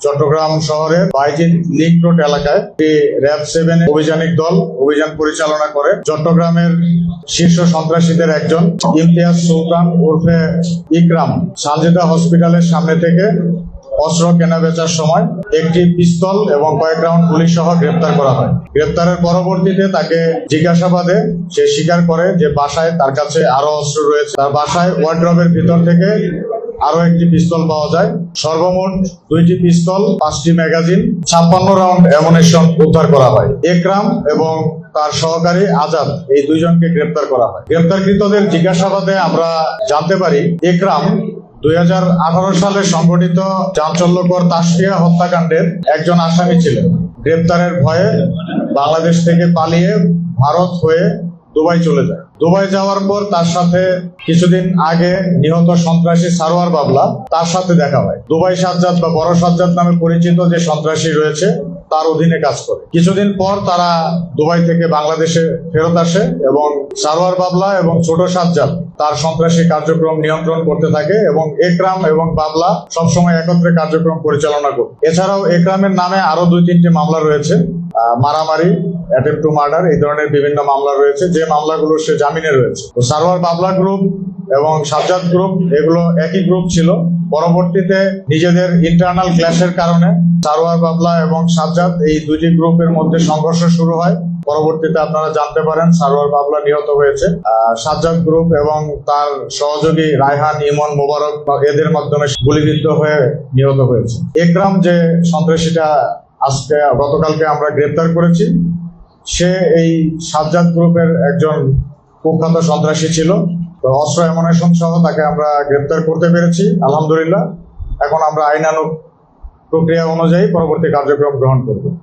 চট্টগ্রাম শহরের বাইজিৎ link road এলাকায় একটি র্যাব সেভেন অভিযানিক দল অভিযান পরিচালনা করে। চট্টগ্রামের শীর্ষ সন্ত্রাসীদের একজন, ইমতিয়াজ সুলতান ওরফে ইকরাম, সানজিদা হসপিটালের সামনে থেকে অস্ত্র কেনা বেচার সময় একটি পিস্তল এবং কয়েক রাউন্ড গুলি সহ গ্রেপ্তার করা হয়। গ্রেপ্তারের পরবর্তীতে তাকে জিজ্ঞাসাবাদে সে স্বীকার করে যে বাসায় তার কাছে আরও অস্ত্র রয়েছে। তার বাসায় ওয়ার্ড্রবের ভিতর থেকে আরও একটি পিস্তল পাওয়া যায়। সর্বমোট দুইটি পিস্তল, পাঁচটি ম্যাগাজিন, ছাপ্পান্ন রাউন্ড অ্যামুনেশন উদ্ধার করা হয়। একরাম এবং তার সহকারী আজাদ এই দুইজনকে গ্রেপ্তার করা হয়। গ্রেপ্তারকৃতদের জিজ্ঞাসাবাদে আমরা জানতে পারি, একরাম দুই হাজার আঠারো সালে সংগঠিত চাঞ্চল্যকর তাসফিয়া হত্যাকাণ্ডের একজন আসামি ছিলেন। গ্রেপ্তারের ভয়ে বাংলাদেশ থেকে পালিয়ে ভারত হয়ে দুবাই চলে যায়। দুবাই যাওয়ার পর তার সাথে কিছুদিন আগে নিহত সন্ত্রাসী সারোয়ার বাবলা তার সাথে দেখা হয়। দুবাই সাজ্জাদ বা বড় সাজ্জাদ নামে পরিচিত যে সন্ত্রাসী রয়েছে, তার অধীনে কাজ করে। কিছুদিন পর তারা দুবাই থেকে বাংলাদেশে ফেরত আসে এবং সারোয়ার বাবলা এবং ছোট সাজ্জাদ তার সন্ত্রাসী কার্যক্রম নিয়ন্ত্রণ করতে থাকে এবং একরাম এবং বাবলা সবসময় একত্রে কার্যক্রম পরিচালনা করে। এছাড়াও একরামের নামে আরও দুই তিনটি মামলা রয়েছে। মারামারি অ্যাটেম্প টু মার্ডার এই ধরনের বিভিন্ন মামলা রয়েছে। যে মামলাগুলো সে জামিনে রয়েছে। তো সারোয়ার বাবলা গ্রুপ এবং সাজ্জাদ গ্রুপ এগুলো একই গ্রুপ ছিল। পরবর্তীতে নিজেদের ইন্টারনাল ক্ল্যাশের কারণে সারোয়ার বাবলা এবং সাজ্জাদ এই দুইটি গ্রুপের মধ্যে সংঘর্ষ শুরু হয়। পরবর্তীতে আপনারা জানতে পারেন, সারোয়ার বাবলা নিহত হয়েছে। সাজ্জাদ গ্রুপ এবং তার সহযোগী রায়হান ইমন মোবারক এদের মাধ্যমে গুলিবিদ্ধ হয়ে নিহত হয়েছে। একরাম যে সন্ত্রাসীটা আজকে, গতকালকে আমরা গ্রেপ্তার করেছি। সে এই সাজ্জাদ গ্রুপের একজন কুখ্যাত সন্ত্রাসী ছিল। তো অস্ত্র এমনেশন সহ তাকে আমরা গ্রেপ্তার করতে পেরেছি, আলহামদুলিল্লাহ। এখন আমরা আইনানুক প্রক্রিয়া অনুযায়ী পরবর্তী কার্যক্রম গ্রহণ করব।